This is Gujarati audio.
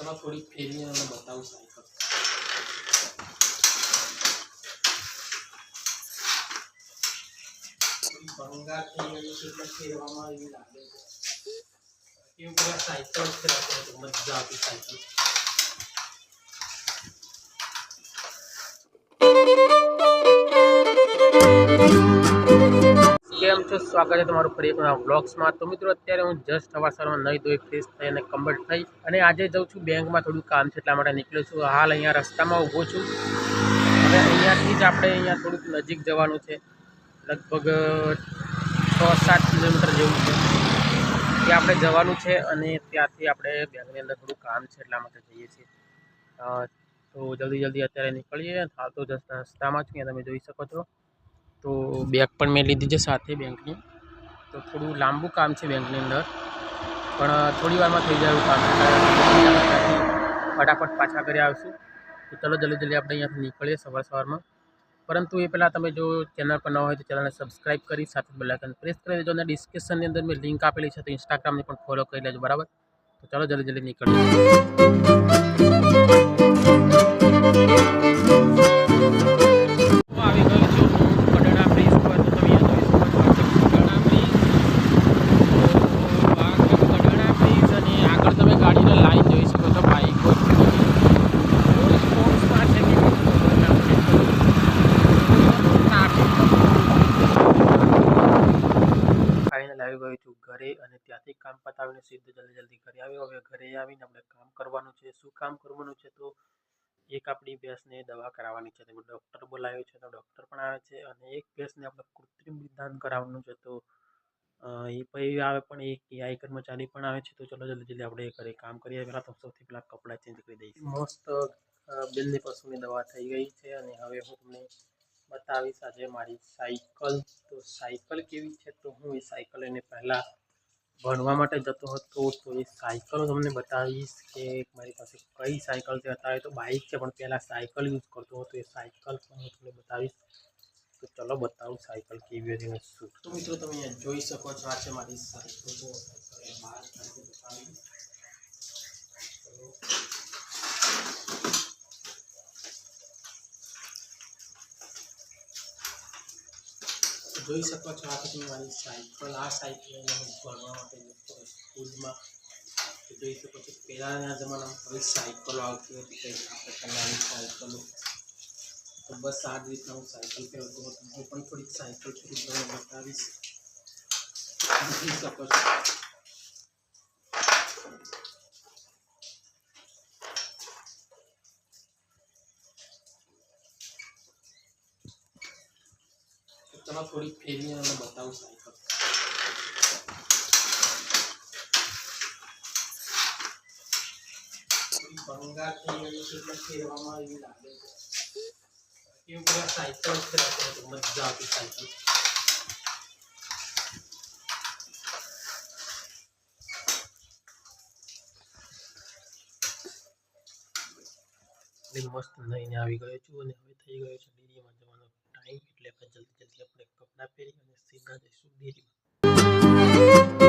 ચલો થોડીક ફેરીને અને બતાવું સાયકલ ભંગાર થઈ ગયું છે એટલે ફેરવામાં એવી લાગે છે. એવું બધા સાયકલ ફેરવતો મજા આવતી સાયકલ. સ્વાગત છે તમારું ફરી એક બ્લોગ્સમાં તો મિત્રો, અત્યારે હું જસ્ટ હવા સવારમાં નહીં ધોઈ ફ્રેશ થઈ અને કમ્બર્ટ થઈ અને આજે જાઉં છું બેંકમાં થોડું કામ છે એટલા માટે નીકળ્યો છું. હાલ અહીંયા રસ્તામાં ઊભો છું. હવે અહીંયાથી જ આપણે અહીંયા થોડુંક નજીક જવાનું છે. લગભગ છ સાત કિલોમીટર જેવું છે. ત્યાં આપણે જવાનું છે અને ત્યાંથી આપણે બેંકની અંદર થોડું કામ છે એટલા માટે જઈએ છીએ. તો જલ્દી જલ્દી અત્યારે નીકળીએ. હાલ તો જસ્ટ રસ્તામાં છું તમે જોઈ શકો છો. તો બેગ પણ મેં લીધી છે સાથે બેંકની. તો થોડું લાંબુ કામ છે બેંકની અંદર. પણ થોડી વારમાં થઈ જાય કામ. ફટાફટ પાછા ઘરે આવીશું. તો ચલો જલ્દી જલ્દી આપણે અહીંયાથી નીકળીએ સવાર સવારમાં. પરંતુ એ પહેલાં તમે જો ચેનલ પર ન હોય તો ચેનલને સબસ્ક્રાઈબ કરી સાથે બેલાઇકન પ્રેસ કરી દેજો. અને ડિસ્ક્રિપ્શનની અંદર મેં લિંક આપેલી છે તો ઇન્સ્ટાગ્રામને પણ ફોલો કરી લેજો. બરાબર? તો ચલો જલ્દી જલ્દી નીકળીએ. આવી ગયો છું ઘરે અને ત્યાંથી કામ પતાવીને સીધું જલ્દી જલ્દી ઘરે આવ્યો. હવે ઘરે આવીને આપણે કામ કરવાનું છે. શું કામ કરવાનું છે તો એક આપણી ભેંસને દવા કરાવવાની છે. તેમાં ડૉક્ટર બોલાવ્યો છે તો ડૉક્ટર પણ આવે છે અને એક ભેંસને આપણે કૃત્રિમ નિદાન કરાવવાનું છે તો એ પછી આવે પણ એક એઆઈ કર્મચારી પણ આવે છે તો ચલો જલ્દી જલ્દી આપણે કરીએ કામ કરીએ. પહેલાં તો સૌથી પહેલાં કપડાં ચેન્જ કરી દઈએ મસ્ત બિલની પશુની દવા થઈ ગઈ છે અને હવે હું તમને બતાવીશ. આજે મારી સાયકલ, તો સાયકલ કેવી છે? તો હું એ સાયકલ એને પહેલાં ભણવા માટે જતો હતો, તો એ સાયકલ તમને બતાવીશ કે મારી પાસે કઈ સાયકલ છે. અત્યારે તો બાઇક છે, પણ પહેલાં સાયકલ યુઝ કરતો હતો. એ સાયકલ પણ હું તમને બતાવીશ. તો ચલો બતાવું સાયકલ કેવી હતી શું. તો મિત્રો, તમે અહીંયા જોઈ શકો છો, આ છે મારી સાયકલ તો સાયકલ બહાર કાઢી બતાવી જોઈ શકો છો આ બધી મારી સાયકલ આ સાયકલ હું ભણવા માટે સ્કૂલમાં જોઈ શકો છો. પહેલાંના જમાનામાં હવે સાયકલો આવતી હતી, કંઈક આ પ્રકારની સાયકલો તો બસ આ જ રીતના હું સાયકલ ફેરવતો હતો. હું પણ થોડીક સાયકલ થોડી તમને બતાવીશ. જોઈ શકો છો. તો ચલો થોડી ફેરીને અને બતાવું સાયકલ થોડી ભંગાર થઈ ગઈ છે એટલે ફેરવામાં એવી લાગે છે કેવું પેલા સાયકલ ફેરવતો હતો મજા આવતી સાયકલ એટલે મસ્ત નઈને આવી ગયો છું અને હવે થઈ ગયો છે ડેરીમાં જવાનો ટાઈમ એટલે આપણે જલ્દી જલ્દી આપણે કપડાં પહેરી અને સીધા જઈશું ડેરીમાં